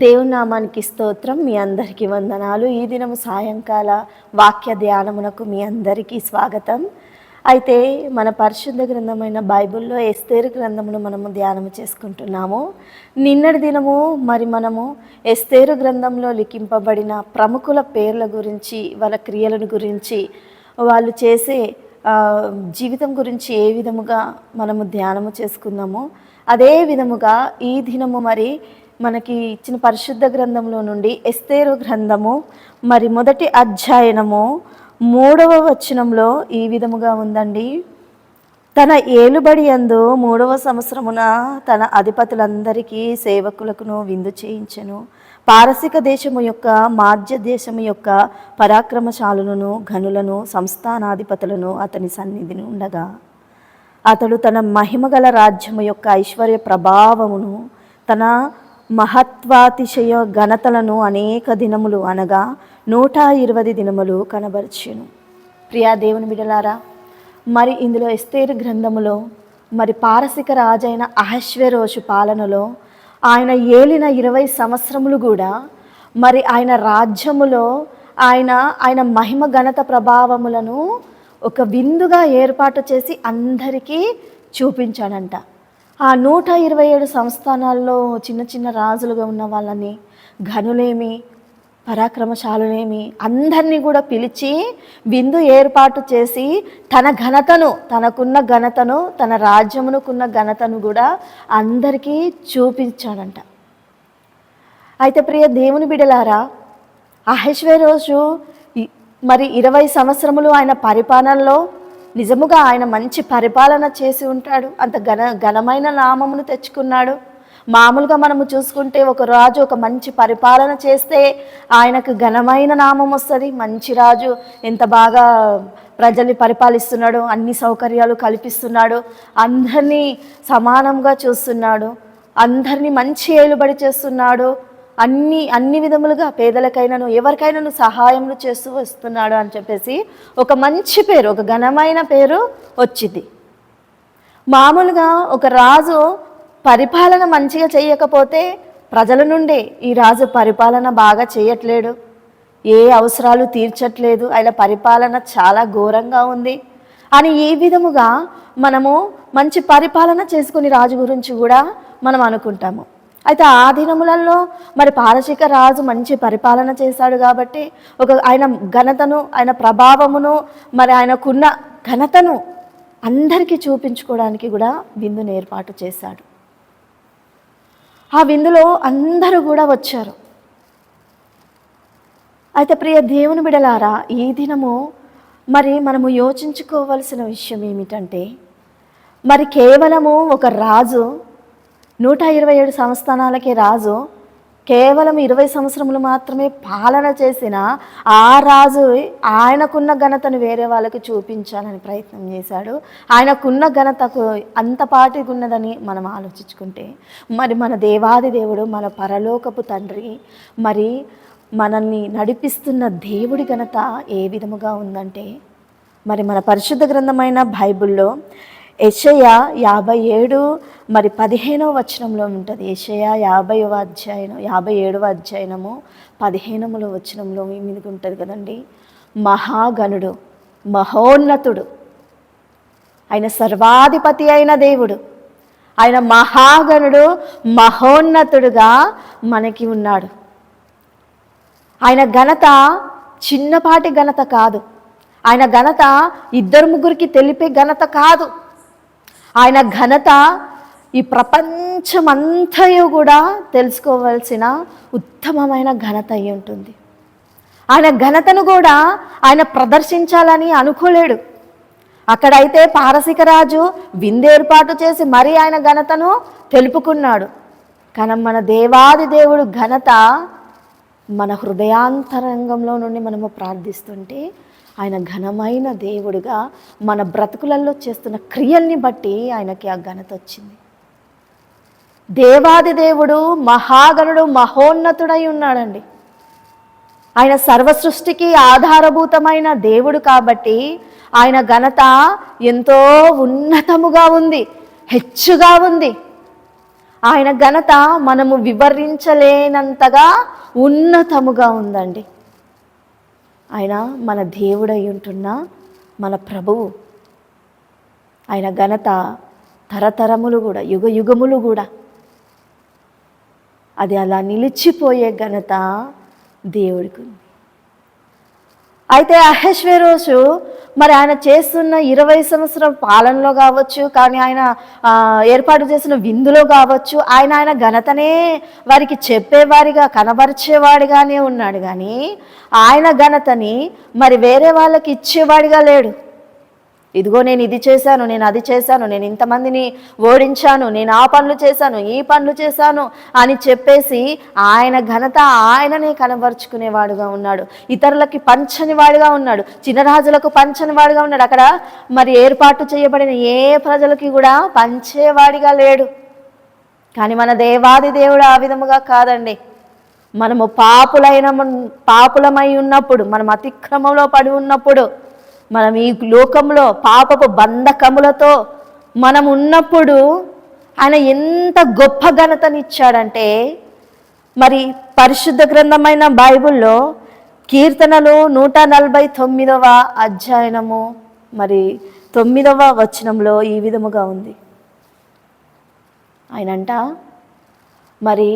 దేవునామానికి స్తోత్రం. మీ అందరికీ వందనాలు. ఈ దినము సాయంకాల వాక్య ధ్యానమునకు మీ అందరికీ స్వాగతం. అయితే మన పరిశుద్ధ గ్రంథమైన బైబిల్లో ఎస్తేరు గ్రంథమును మనము ధ్యానము చేసుకుంటున్నాము. నిన్నటి దినము మరి మనము ఎస్తేరు గ్రంథంలో లిఖింపబడిన ప్రముఖుల పేర్ల గురించి వాళ్ళ క్రియలను గురించి వాళ్ళు చేసే జీవితం గురించి ఏ విధముగా మనము ధ్యానము చేసుకున్నామో అదే విధముగా ఈ దినము మరి మనకి ఇచ్చిన పరిశుద్ధ గ్రంథంలో నుండి ఎస్తేరు గ్రంథము మరి మొదటి అధ్యయనము మూడవ వచనంలో ఈ విధముగా ఉందండి. తన ఏలుబడి యందు మూడవ సంవత్సరమున తన అధిపతులందరికీ సేవకులకును విందు చేయించెను. పారసిక దేశము యొక్క మాధ్య దేశము యొక్క పరాక్రమశాలులను ఘనులను సంస్థానాధిపతులను అతని సన్నిధిని ఉండగా అతడు తన మహిమగల రాజ్యము యొక్క ఐశ్వర్య ప్రభావమును తన మహత్వాతిశయ ఘనతలను అనేక దినములు అనగా నూట ఇరవై దినములు కనబరిచెను. ప్రియా దేవుని బిడలారా మరి ఇందులో ఎస్తేరు గ్రంథములో మరి పారసిక రాజైన అహశ్వరోషు పాలనలో ఆయన ఏలిన ఇరవై సంవత్సరములు కూడా మరి ఆయన రాజ్యములో ఆయన ఆయన మహిమ ఘనత ప్రభావములను ఒక విందుగా ఏర్పాటు చేసి అందరికీ చూపించాడంట. ఆ నూట ఇరవై ఏడు సంస్థానాల్లో చిన్న చిన్న రాజులుగా ఉన్న వాళ్ళని ఘనులేమి పరాక్రమశాలులేమి అందరినీ కూడా పిలిచి విందు ఏర్పాటు చేసి తన ఘనతను తనకున్న ఘనతను తన రాజ్యమునకున్న ఘనతను కూడా అందరికీ చూపించాడంట. అయితే ప్రియ దేవుని బిడలారా అహేశ్వరోజు రోజు మరి ఇరవై సంవత్సరములు ఆయన పరిపాలనలో నిజముగా ఆయన మంచి పరిపాలన చేసి ఉంటాడు. అంత ఘన ఘనమైన నామమును తెచ్చుకున్నాడు. మామూలుగా మనము చూసుకుంటే ఒక రాజు ఒక మంచి పరిపాలన చేస్తే ఆయనకు ఘనమైన నామం వస్తుంది. మంచి రాజు ఎంత బాగా ప్రజల్ని పరిపాలిస్తున్నాడు అన్ని సౌకర్యాలు కల్పిస్తున్నాడు. అందరినీ సమానంగా చూస్తున్నాడు. అందరినీ మంచి ఏలుబడి చేస్తున్నాడు. అన్ని అన్ని విధములుగా పేదలకైనాను ఎవరికైనాను సహాయములు చేస్తూ వస్తున్నాడు అని చెప్పేసి ఒక మంచి పేరు ఒక ఘనమైన పేరు వచ్చింది. మామూలుగా ఒక రాజు పరిపాలన మంచిగా చేయకపోతే ప్రజల నుండే ఈ రాజు పరిపాలన బాగా చేయట్లేడు. ఏ అవసరాలు తీర్చట్లేదు. ఆయన పరిపాలన చాలా ఘోరంగా ఉంది. అని ఈ విధముగా మనము మంచి పరిపాలన చేసుకుని రాజు గురించి కూడా మనం అనుకుంటాము. అయితే ఆ దినములలో మరి పారసిక రాజు మంచి పరిపాలన చేశాడు కాబట్టి ఒక ఆయన ఘనతను ఆయన ప్రభావమును మరి ఆయనకున్న ఘనతను అందరికీ చూపించుకోవడానికి కూడా విందును ఏర్పాటు చేశాడు. ఆ విందులో అందరూ కూడా వచ్చారు. అయితే ప్రియ దేవుని బిడలారా ఈ దినము మరి మనము యోచించుకోవలసిన విషయం ఏమిటంటే మరి కేవలము ఒక రాజు నూట ఇరవై ఏడు సంస్థానాలకి రాజు కేవలం ఇరవై సంవత్సరములు మాత్రమే పాలన చేసిన ఆ రాజు ఆయనకున్న ఘనతను వేరే వాళ్ళకి చూపించాలని ప్రయత్నం చేశాడు. ఆయనకున్న ఘనతకు అంతపాటికి ఉన్నదని మనం ఆలోచించుకుంటే మరి మన దేవాది దేవుడు మన పరలోకపు తండ్రి మరి మనల్ని నడిపిస్తున్న దేవుడి ఘనత ఏ విధముగా ఉందంటే మరి మన పరిశుద్ధ గ్రంథమైన బైబిల్లో యెషయ యాభై ఏడు మరి పదిహేనవ వచనంలో ఉంటుంది. ఏషయా యాభైవ అధ్యాయనం యాభై ఏడవ అధ్యాయనము పదిహేనముల వచనంలో మీ మీదకి ఉంటుంది కదండి. మహాగణుడు మహోన్నతుడు ఆయన సర్వాధిపతి అయిన దేవుడు. ఆయన మహాగణుడు మహోన్నతుడుగా మనకి ఉన్నాడు. ఆయన ఘనత చిన్నపాటి ఘనత కాదు. ఆయన ఘనత ఇద్దరు ముగ్గురికి తెలిపే ఘనత కాదు. ఆయన ఘనత ఈ ప్రపంచమంతయు కూడా తెలుసుకోవాల్సిన ఉత్తమమైన ఘనత అయి ఉంటుంది. ఆయన ఘనతను కూడా ఆయన ప్రదర్శించాలని అనుకోలేడు. అక్కడైతే పారసిక రాజు విందేర్పాటు చేసి మరీ ఆయన ఘనతను తెలుపుకున్నాడు. కానీ మన దేవాది దేవుడు ఘనత మన హృదయాంతరంగంలో నుండి మనము ప్రార్థిస్తుంటే ఆయన ఘనమైన దేవుడిగా మన బ్రతుకులలో చేస్తున్న క్రియల్ని బట్టి ఆయనకి ఆ ఘనత వచ్చింది. దేవాది దేవుడు మహాగణుడు మహోన్నతుడై ఉన్నాడండి. ఆయన సర్వ సృష్టికి ఆధారభూతమైన దేవుడు కాబట్టి ఆయన ఘనత ఎంతో ఉన్నతముగా ఉంది హెచ్చుగా ఉంది. ఆయన ఘనత మనము వివరించలేనంతగా ఉన్నతముగా ఉందండి. ఆయన మన దేవుడై ఉంటున్న మన ప్రభువు. ఆయన ఘనత తరతరములు కూడా యుగ యుగములు కూడా. అది అలా నిలిచిపోయే ఘనత దేవుడికి ఉంది అయితే అహశ్వేరోషు మరి ఆయన చేస్తున్న ఇరవై సంవత్సరం పాలనలో కావచ్చు కానీ ఆయన ఏర్పాటు చేసిన విందులో కావచ్చు ఆయన ఆయన ఘనతనే వారికి చెప్పేవారిగా కనబరిచేవాడిగానే ఉన్నాడు. కానీ ఆయన ఘనతని మరి వేరే వాళ్ళకి ఇచ్చేవాడిగా లేడు. ఇదిగో నేను ఇది చేశాను నేను అది చేశాను నేను ఇంతమందిని ఓడించాను నేను ఆ పనులు చేశాను ఈ పనులు చేశాను అని చెప్పేసి ఆయన ఘనత ఆయననే కనబరుచుకునేవాడుగా ఉన్నాడు. ఇతరులకి పంచని వాడుగా ఉన్నాడు చిన్నరాజులకు పంచని వాడుగా ఉన్నాడు. అక్కడ మరి ఏర్పాటు చేయబడిన ఏ ప్రజలకి కూడా పంచేవాడిగా లేడు. కానీ మన దేవాది దేవుడు ఆ విధముగా కాదండి. మనము పాపులైన పాపులమై ఉన్నప్పుడు మనం అతిక్రమంలో పడి ఉన్నప్పుడు మనం ఈ లోకంలో పాపపు బంధకములతో మనం ఉన్నప్పుడు ఆయన ఎంత గొప్ప ఘనతనిచ్చాడంటే మరి పరిశుద్ధ గ్రంథమైన బైబిల్లో కీర్తనలు నూట నలభై తొమ్మిదవ అధ్యయనము మరి తొమ్మిదవ వచనంలో ఈ విధముగా ఉంది. ఆయనంట మరి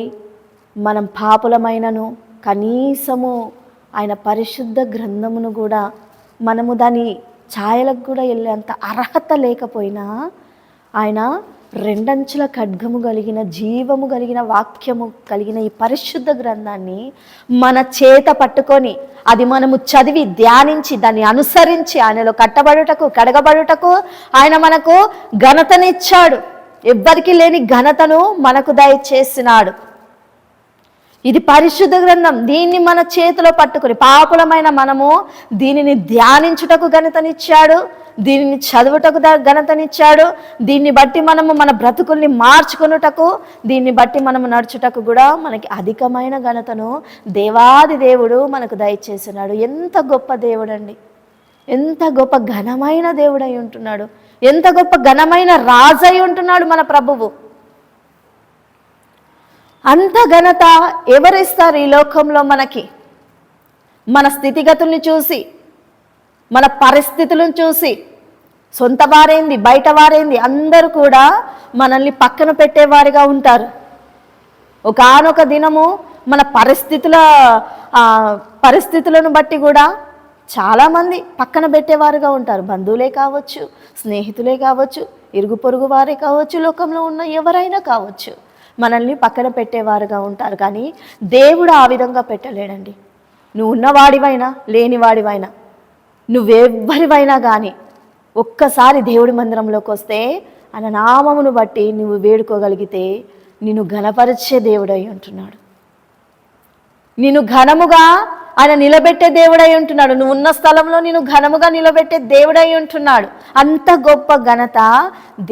మనం పాపులమైనను కనీసము ఆయన పరిశుద్ధ గ్రంథమును కూడా మనము దాని ఛాయలకు కూడా వెళ్ళేంత అర్హత లేకపోయినా ఆయన రెండంచుల ఖడ్గము కలిగిన జీవము కలిగిన వాక్యము కలిగిన ఈ పరిశుద్ధ గ్రంథాన్ని మన చేత పట్టుకొని అది మనము చదివి ధ్యానించి దాన్ని అనుసరించి ఆయనలో కట్టబడుటకు కడగబడుటకు ఆయన మనకు ఘనతనిచ్చాడు. ఎవ్వరికీ లేని ఘనతను మనకు దయచేసినాడు. ఇది పరిశుద్ధ గ్రంథం. దీన్ని మన చేతిలో పట్టుకుని పాపులమైన మనము దీనిని ధ్యానించుటకు ఘనతనిచ్చాడు. దీనిని చదువుటకు ద- ఘనతనిచ్చాడు. దీన్ని బట్టి మనము మన బ్రతుకుల్ని మార్చుకొనుటకు దీన్ని బట్టి మనము నడుచుటకు కూడా మనకి అధికమైన ఘనతను దేవాది దేవుడు మనకు దయచేసినాడు. ఎంత గొప్ప దేవుడండి. ఎంత గొప్ప ఘనమైన దేవుడై ఉంటున్నాడు. ఎంత గొప్ప ఘనమైన రాజై ఉంటున్నాడు మన ప్రభువు. అంత ఘనత ఎవరిస్తారు ఈ లోకంలో మనకి? మన స్థితిగతుల్ని చూసి మన పరిస్థితులను చూసి సొంత వారేంది బయట వారేంది అందరూ కూడా మనల్ని పక్కన పెట్టేవారిగా ఉంటారు. ఒకానొక దినము మన పరిస్థితుల పరిస్థితులను బట్టి కూడా చాలామంది పక్కన పెట్టేవారుగా ఉంటారు. బంధువులే కావచ్చు స్నేహితులే కావచ్చు ఇరుగు పొరుగు వారే కావచ్చు లోకంలో ఉన్న ఎవరైనా కావచ్చు. మనల్ని పక్కన పెట్టేవారుగా ఉంటారు. కానీ దేవుడు ఆ విధంగా పెట్టలేడండి. నువ్వు ఉన్నవాడివైనా లేనివాడివైనా నువ్వెవ్వరివైనా కానీ ఒక్కసారి దేవుడి మందిరంలోకి వస్తే ఆయన నామమును బట్టి నువ్వు వేడుకోగలిగితే నిన్ను ఘనపరిచే దేవుడై ఉంటున్నాడు. నిన్ను ఘనముగా ఆయన నిలబెట్టే దేవుడై ఉంటున్నాడు. నువ్వు ఉన్న స్థలంలో నేను ఘనముగా నిలబెట్టే దేవుడై ఉంటున్నాడు. అంత గొప్ప ఘనత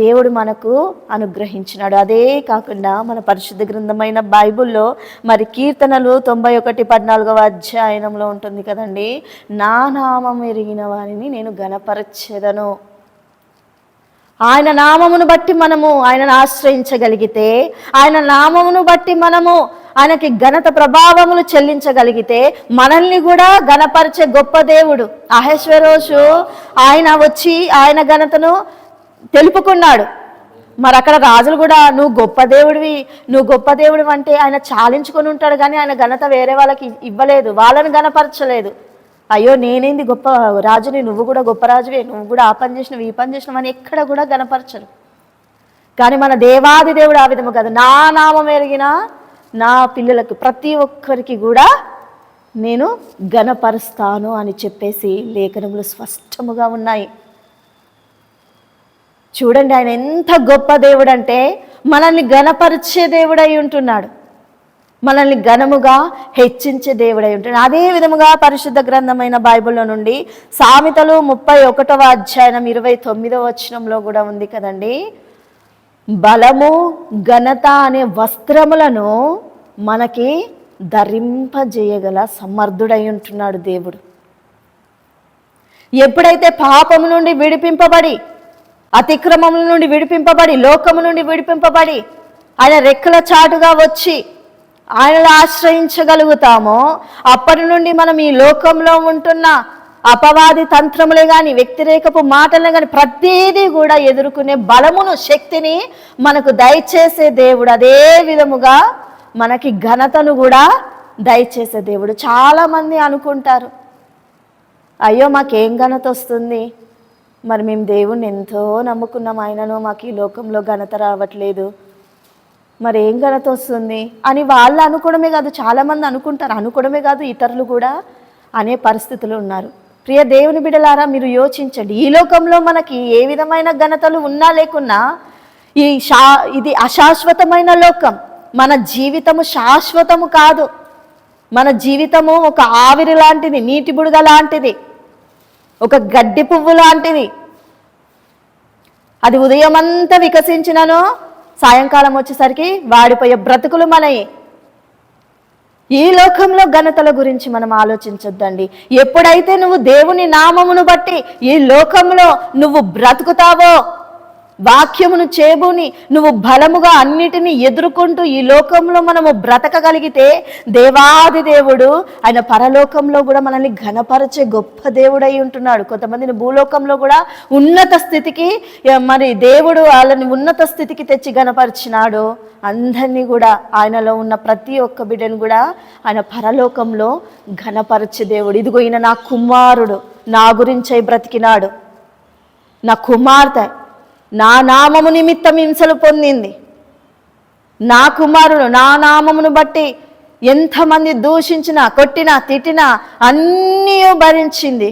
దేవుడు మనకు అనుగ్రహించినాడు. అదే కాకుండా మన పరిశుద్ధ గ్రంథమైన బైబిల్లో మరి కీర్తనలు తొంభై ఒకటి పద్నాలుగవ అధ్యాయనంలో ఉంటుంది కదండి. నా నామం ఎరిగిన వారిని నేను ఘనపరచెదను. ఆయన నామమును బట్టి మనము ఆయనను ఆశ్రయించగలిగితే ఆయన నామమును బట్టి మనము ఆయనకి ఘనత ప్రభావములు చెల్లించగలిగితే మనల్ని కూడా ఘనపరిచే గొప్ప దేవుడు అహేశ్వరోషు. ఆయన వచ్చి ఆయన ఘనతను తెలుపుకున్నాడు. మరి అక్కడ రాజులు కూడా నువ్వు గొప్ప దేవుడివి నువ్వు గొప్ప దేవుడివి అంటే ఆయన చాలించుకొని ఉంటాడు కానీ ఆయన ఘనత వేరే వాళ్ళకి ఇవ్వలేదు వాళ్ళని ఘనపరచలేదు. అయ్యో నేనేంది గొప్ప రాజుని నువ్వు కూడా గొప్ప రాజువే నువ్వు కూడా ఆ పని చేసినవి ఈ పని చేసినవి అని ఎక్కడ కూడా గణపరచరు కానీ మన దేవాది దేవుడు ఆ విధము కాదు. నా నామం ఎరిగిన నా పిల్లలకు ప్రతి ఒక్కరికి కూడా నేను గణపరుస్తాను అని చెప్పేసి లేఖనములు స్పష్టముగా ఉన్నాయి. చూడండి ఆయన ఎంత గొప్ప దేవుడు అంటే మనల్ని గణపరిచే దేవుడై ఉంటున్నాడు. మనల్ని ఘనముగా హెచ్చించే దేవుడై ఉంటాడు అదే విధముగా పరిశుద్ధ గ్రంథమైన బైబిల్లో నుండి సామెతలు ముప్పై ఒకటవ అధ్యాయం ఇరవై తొమ్మిదవ వచనంలో కూడా ఉంది కదండి? బలము ఘనత అనే వస్త్రములను మనకి ధరింపజేయగల సమర్థుడై ఉంటున్నాడు దేవుడు. ఎప్పుడైతే పాపము నుండి విడిపింపబడి అతిక్రమముల నుండి విడిపింపబడి లోకము నుండి విడిపింపబడి ఆయన రెక్కల చాటుగా వచ్చి ఆయనలో ఆశ్రయించగలుగుతామో అప్పటి నుండి మనం ఈ లోకంలో ఉంటున్న అపవాది తంత్రములే కానీ వ్యతిరేకపు మాటలే కానీ ప్రతిదీ కూడా ఎదుర్కొనే బలమును శక్తిని మనకు దయచేసే దేవుడు. అదే విధముగా మనకి ఘనతను కూడా దయచేసే దేవుడు. చాలామంది అనుకుంటారు అయ్యో మాకేం ఘనత వస్తుంది? మరి మేము దేవుణ్ణి ఎంతో నమ్ముకున్నాం. ఆయనను మాకు ఈ లోకంలో ఘనత రావట్లేదు. మరి ఏం ఘనత వస్తుంది? అని వాళ్ళు అనుకోవడమే కాదు చాలామంది అనుకుంటారు. అనుకోవడమే కాదు ఇతరులు కూడా అనే పరిస్థితులు ఉన్నారు. ప్రియ దేవుని బిడలారా మీరు యోచించండి. ఈ లోకంలో మనకి ఏ విధమైన ఘనతలు ఉన్నా లేకున్నా ఈ శా ఇది అశాశ్వతమైన లోకం. మన జీవితము శాశ్వతము కాదు. మన జీవితము ఒక ఆవిరి లాంటిది నీటి బుడగ లాంటిది ఒక గడ్డి పువ్వు లాంటిది. అది ఉదయం అంతా వికసించినను సాయంకాలం వచ్చేసరికి వాడిపోయే బ్రతుకులు మనయి. ఈ లోకంలో ఘనతల గురించి మనం ఆలోచించొద్దండి. ఎప్పుడైతే నువ్వు దేవుని నామమును బట్టి ఈ లోకంలో నువ్వు బ్రతుకుతావో వాక్యమును చేబూని నువ్వు బలముగా అన్నిటినీ ఎదుర్కొంటూ ఈ లోకంలో మనము బ్రతకగలిగితే దేవాది దేవుడు ఆయన పరలోకంలో కూడా మనల్ని ఘనపరచే గొప్ప దేవుడై ఉంటున్నాడు. కొంతమందిని భూలోకంలో కూడా ఉన్నత స్థితికి మరి దేవుడు వాళ్ళని ఉన్నత స్థితికి తెచ్చి ఘనపరిచినాడు. అందరినీ కూడా ఆయనలో ఉన్న ప్రతి ఒక్క బిడ్డను కూడా ఆయన పరలోకంలో ఘనపరచే దేవుడు. ఇదిగో ఈయన నా కుమారుడు నా గురించై బ్రతికినాడు. నా కుమార్తె నా నామము నిమిత్తం హింసలు పొందింది. నా కుమారుడు నా నామమును బట్టి ఎంతమంది దూషించినా కొట్టినా తిట్టినా అన్నీ భరించింది.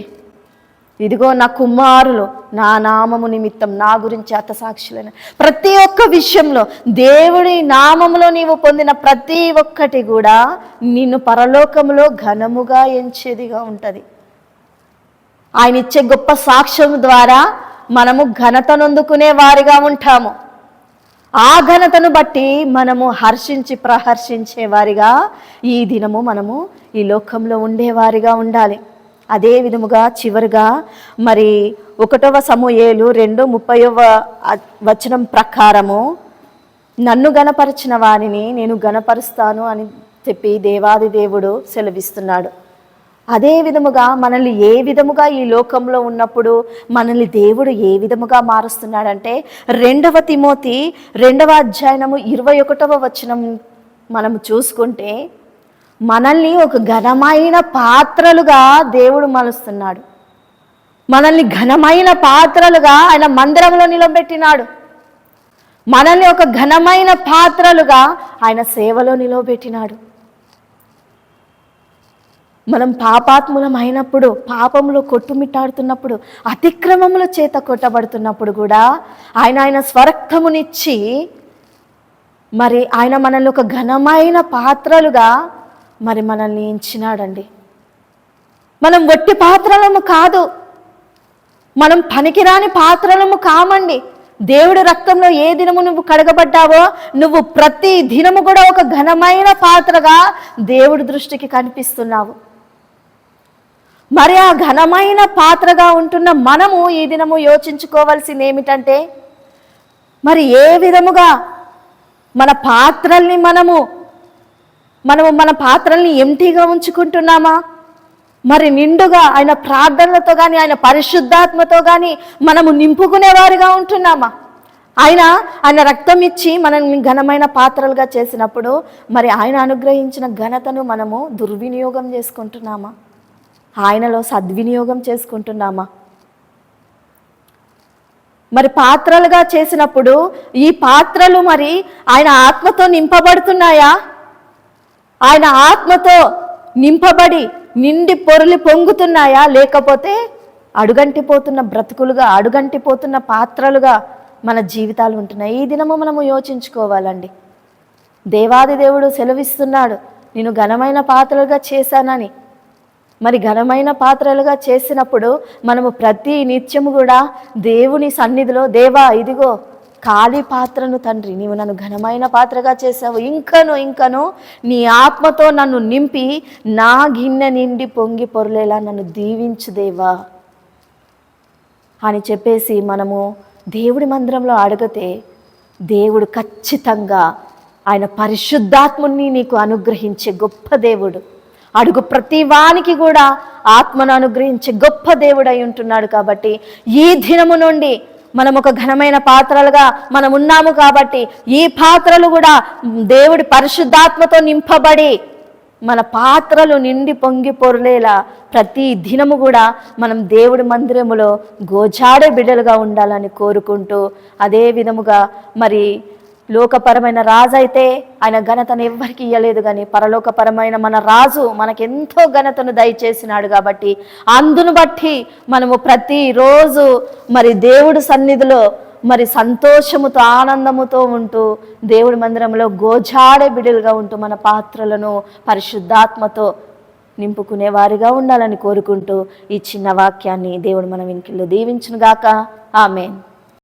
ఇదిగో నా కుమారులు నా నామము నిమిత్తం నా గురించి అతసాక్షులైన ప్రతి ఒక్క విషయంలో దేవుడి నామములో నీవు పొందిన ప్రతి ఒక్కటి కూడా నిన్ను పరలోకములో ఘనముగా ఎంచేదిగా ఉంటుంది. ఆయన ఇచ్చే గొప్ప సాక్ష్యం ద్వారా మనము ఘనతనొందుకునే వారిగా ఉంటాము. ఆ ఘనతను బట్టి మనము హర్షించి ప్రహర్షించే వారిగా ఈ దినము మనము ఈ లోకంలో ఉండేవారిగా ఉండాలి. అదే విధముగా చివరిగా మరి ఒకటవ సమూయేలు రెండు ముప్పైవ వచనం ప్రకారము నన్ను గణపరిచిన వారిని నేను గణపరుస్తాను అని చెప్పి దేవాది దేవుడు సెలవిస్తున్నాడు. అదే విధముగా మనల్ని ఏ విధముగా ఈ లోకంలో ఉన్నప్పుడు మనల్ని దేవుడు ఏ విధముగా మారుస్తున్నాడంటే రెండవ తిమోతి రెండవ అధ్యాయనము ఇరవై ఒకటవ వచనం మనము చూసుకుంటే మనల్ని ఒక ఘనమైన పాత్రలుగా దేవుడు మలుస్తున్నాడు మనల్ని ఘనమైన పాత్రలుగా ఆయన మందిరంలో నిలబెట్టినాడు. మనల్ని ఒక ఘనమైన పాత్రలుగా ఆయన సేవలో నిలవబెట్టినాడు మనం పాపాత్ములం అయినప్పుడు పాపంలో కొట్టుమిట్టాడుతున్నప్పుడు అతిక్రమముల చేత కొట్టబడుతున్నప్పుడు కూడా ఆయన ఆయన స్వరక్తమునిచ్చి మరి ఆయన మనల్ని ఒక ఘనమైన పాత్రలుగా మరి మనల్ని ఎంచినాడండి. మనం వట్టి పాత్రలము కాదు మనం పనికిరాని పాత్రలము కామండి. దేవుడి రక్తంలో ఏ దినము నువ్వు కడగబడ్డావో నువ్వు ప్రతి దినము కూడా ఒక ఘనమైన పాత్రగా దేవుడి దృష్టికి కనిపిస్తున్నావు. మరి ఆ ఘనమైన పాత్రగా ఉంటున్న మనము ఈ దినము యోచించుకోవాల్సింది ఏమిటంటే మరి ఏ విధముగా మన పాత్రల్ని మనము మనము మన పాత్రల్ని ఎంటీగా ఉంచుకుంటున్నామా? మరి నిండుగా ఆయన ప్రార్థనలతో కానీ ఆయన పరిశుద్ధాత్మతో కానీ మనము నింపుకునేవారిగా ఉంటున్నామా? ఆయన ఆయన రక్తం ఇచ్చి మనల్ని ఘనమైన పాత్రలుగా చేసినప్పుడు మరి ఆయన అనుగ్రహించిన ఘనతను మనము దుర్వినియోగం చేసుకుంటున్నామా? ఆయనలో సద్వినియోగం చేసుకుంటున్నామా? మరి పాత్రలుగా చేసినప్పుడు ఈ పాత్రలు మరి ఆయన ఆత్మతో నింపబడుతున్నాయా? ఆయన ఆత్మతో నింపబడి నిండి పొరులు పొంగుతున్నాయా? లేకపోతే అడుగంటిపోతున్న బ్రతుకులుగా అడుగంటిపోతున్న పాత్రలుగా మన జీవితాలు ఉంటున్నాయి? ఈ దినము మనము యోచించుకోవాలండి. దేవాది దేవుడు సెలవిస్తున్నాడు నేను ఘనమైన పాత్రలుగా చేశానని. మరి ఘనమైన పాత్రలుగా చేసినప్పుడు మనము ప్రతి నిత్యము కూడా దేవుని సన్నిధిలో దేవా ఇదిగో ఖాళీ పాత్రను తండ్రి నీవు నన్ను ఘనమైన పాత్రగా చేసావు. ఇంకను ఇంకను నీ ఆత్మతో నన్ను నింపి నా గిన్నె నిండి పొంగి పొరలేలా నన్ను దీవించు దేవా. అని చెప్పేసి మనము దేవుడి మందిరంలో అడిగితే దేవుడు ఖచ్చితంగా ఆయన పరిశుద్ధాత్ముని నీకు అనుగ్రహించే గొప్ప దేవుడు. అడుగు ప్రతి వానికి కూడా ఆత్మను అనుగ్రహించే గొప్ప దేవుడై ఉంటున్నాడు కాబట్టి ఈ దినము నుండి మనం ఒక ఘనమైన పాత్రలుగా మనం ఉన్నాము కాబట్టి ఈ పాత్రలు కూడా దేవుడి పరిశుద్ధాత్మతో నింపబడి మన పాత్రలు నిండి పొంగి పొరలేలా ప్రతి దినము కూడా మనం దేవుడి మందిరములో గోజాడే బిడ్డలుగా ఉండాలని కోరుకుంటూ అదే విధముగా మరి లోకపరమైన రాజు అయితే ఆయన ఘనతను ఎవ్వరికి ఇయ్యలేదు కానీ పరలోకపరమైన మన రాజు మనకెంతో ఘనతను దయచేసినాడు కాబట్టి అందును బట్టి మనము ప్రతిరోజు మరి దేవుడు సన్నిధిలో మరి సంతోషముతో ఆనందముతో ఉంటూ దేవుడి మందిరంలో గోజాడే బిడులుగా ఉంటూ మన పాత్రలను పరిశుద్ధాత్మతో నింపుకునే వారిగా ఉండాలని కోరుకుంటూ ఈ చిన్న వాక్యాన్ని దేవుడు మన వెనుకల్లో దీవించునుగాక. ఆమెన్.